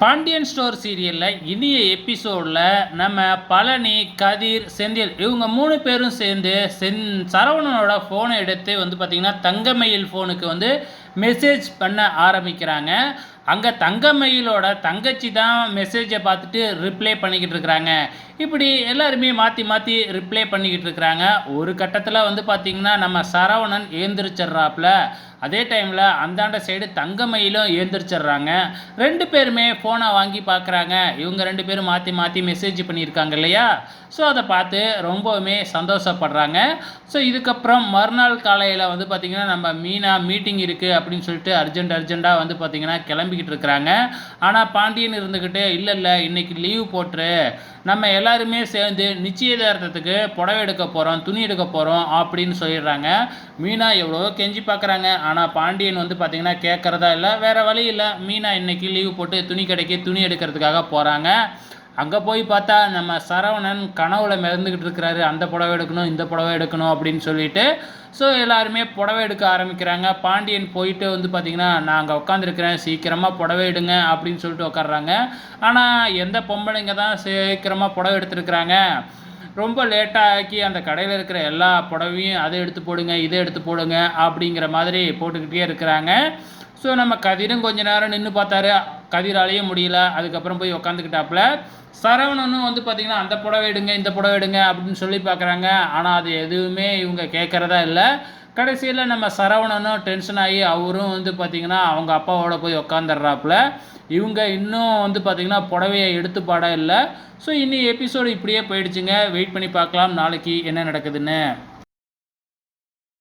Pandian store சீரியலில் இனிய எபிசோடில் நம்ம பழனி கதிர் செந்தில் இவங்க மூணு பேரும் சேர்ந்து செந் சரவணனோட ஃபோனை எடுத்து வந்து பார்த்திங்கன்னா தங்கமயில் ஃபோனுக்கு வந்து மெசேஜ் பண்ண ஆரம்பிக்கிறாங்க. அங்கே தங்கமயிலோட தங்கச்சி தான் மெசேஜை பார்த்துட்டு ரிப்ளை பண்ணிக்கிட்டு இருக்கிறாங்க. இப்படி எல்லாருமே மாற்றி மாற்றி ரிப்ளை பண்ணிக்கிட்டு இருக்கிறாங்க. ஒரு கட்டத்தில் வந்து பார்த்திங்கன்னா நம்ம சரவணன் ஏந்திரிச்சிட்றாப்புல. அதே டைமில் அந்தாண்ட சைடு தங்கமயிலும் ஏந்திரிச்சிட்றாங்க. ரெண்டு பேருமே ஃபோனை வாங்கி பார்க்குறாங்க இவங்க ரெண்டு பேரும் மாற்றி மாற்றி மெசேஜ் பண்ணியிருக்காங்க இல்லையா? ஸோ அதை பார்த்து ரொம்பவுமே சந்தோஷப்படுறாங்க. ஸோ இதுக்கப்புறம் மறுநாள் காலையில் வந்து பார்த்திங்கன்னா நம்ம மீனா மீட்டிங் இருக்குது அப்படின்னு சொல்லிட்டு அர்ஜென்ட் அர்ஜெண்ட்டாக வந்து பார்த்திங்கன்னா கிளம்பிக்கிட்டு இருக்கிறாங்க. ஆனால் பாண்டியன் இருந்துக்கிட்டு இல்லை இல்லை இன்றைக்கி லீவ் போட்டுரு. நம்ம எல்லாருமே சேர்ந்து நிச்சயதார்த்தத்துக்கு புடவை எடுக்க போகிறோம் துணி எடுக்க போகிறோம் அப்படின்னு சொல்லிடுறாங்க. மீனா எவ்வளோ கெஞ்சி பார்க்குறாங்க. ஆனால் பாண்டியன் வந்து பார்த்திங்கன்னா கேட்குறதா இல்லை வேறு வழி இல்லை. மீனா இன்னைக்கு லீவ் போட்டு துணி கடைக்கு துணி எடுக்கிறதுக்காக போகிறாங்க அங்கே போய் பார்த்தா நம்ம சரவணன் கனவுல மிதந்துக்கிட்டு இருக்கிறாரு. அந்த புடவை எடுக்கணும் இந்த புடவை எடுக்கணும் அப்படின்னு சொல்லிட்டு ஸோ எல்லாருமே புடவை எடுக்க ஆரம்பிக்கிறாங்க. பாண்டியன் போயிட்டு வந்து பார்த்திங்கன்னா நான் அங்கே உட்காந்துருக்கிறேன் சீக்கிரமாக புடவை எடுங்க அப்படின்னு சொல்லிட்டு உட்காடுறாங்க ஆனால் எந்த பொம்பளைங்க தான் சீக்கிரமாக புடவை எடுத்துருக்குறாங்க? ரொம்ப லேட்டாக ஆக்கி அந்த கடையில் இருக்கிற எல்லா புடவையும் அதை எடுத்து போடுங்க இதை எடுத்து போடுங்க அப்படிங்கிற மாதிரி போட்டுக்கிட்டே இருக்கிறாங்க. ஸோ நம்ம கதிரும் கொஞ்ச நேரம் நின்று பார்த்தாரு. கதிராலேயே முடியல. அதுக்கப்புறம் போய் உக்காந்துக்கிட்டாப்புல. சரவணனும் வந்து பார்த்திங்கன்னா அந்த புடவை எடுங்க இந்த புடவை எடுங்க அப்படின்னு சொல்லி பார்க்குறாங்க ஆனால் அது எதுவுமே இவங்க கேட்குறதா இல்லை. கடைசியில் நம்ம சரவணனும் டென்ஷன் ஆகி அவரும் வந்து பார்த்திங்கன்னா அவங்க அப்பாவோட போய் உக்காந்துடுறாப்புல. இவங்க இன்னும் வந்து பார்த்திங்கன்னா புடவையை எடுத்து பாட இல்லை. ஸோ இன்னி எபிசோடு இப்படியே போயிடுச்சுங்க. வெயிட் பண்ணி பார்க்கலாம் நாளைக்கு என்ன நடக்குதுன்னு.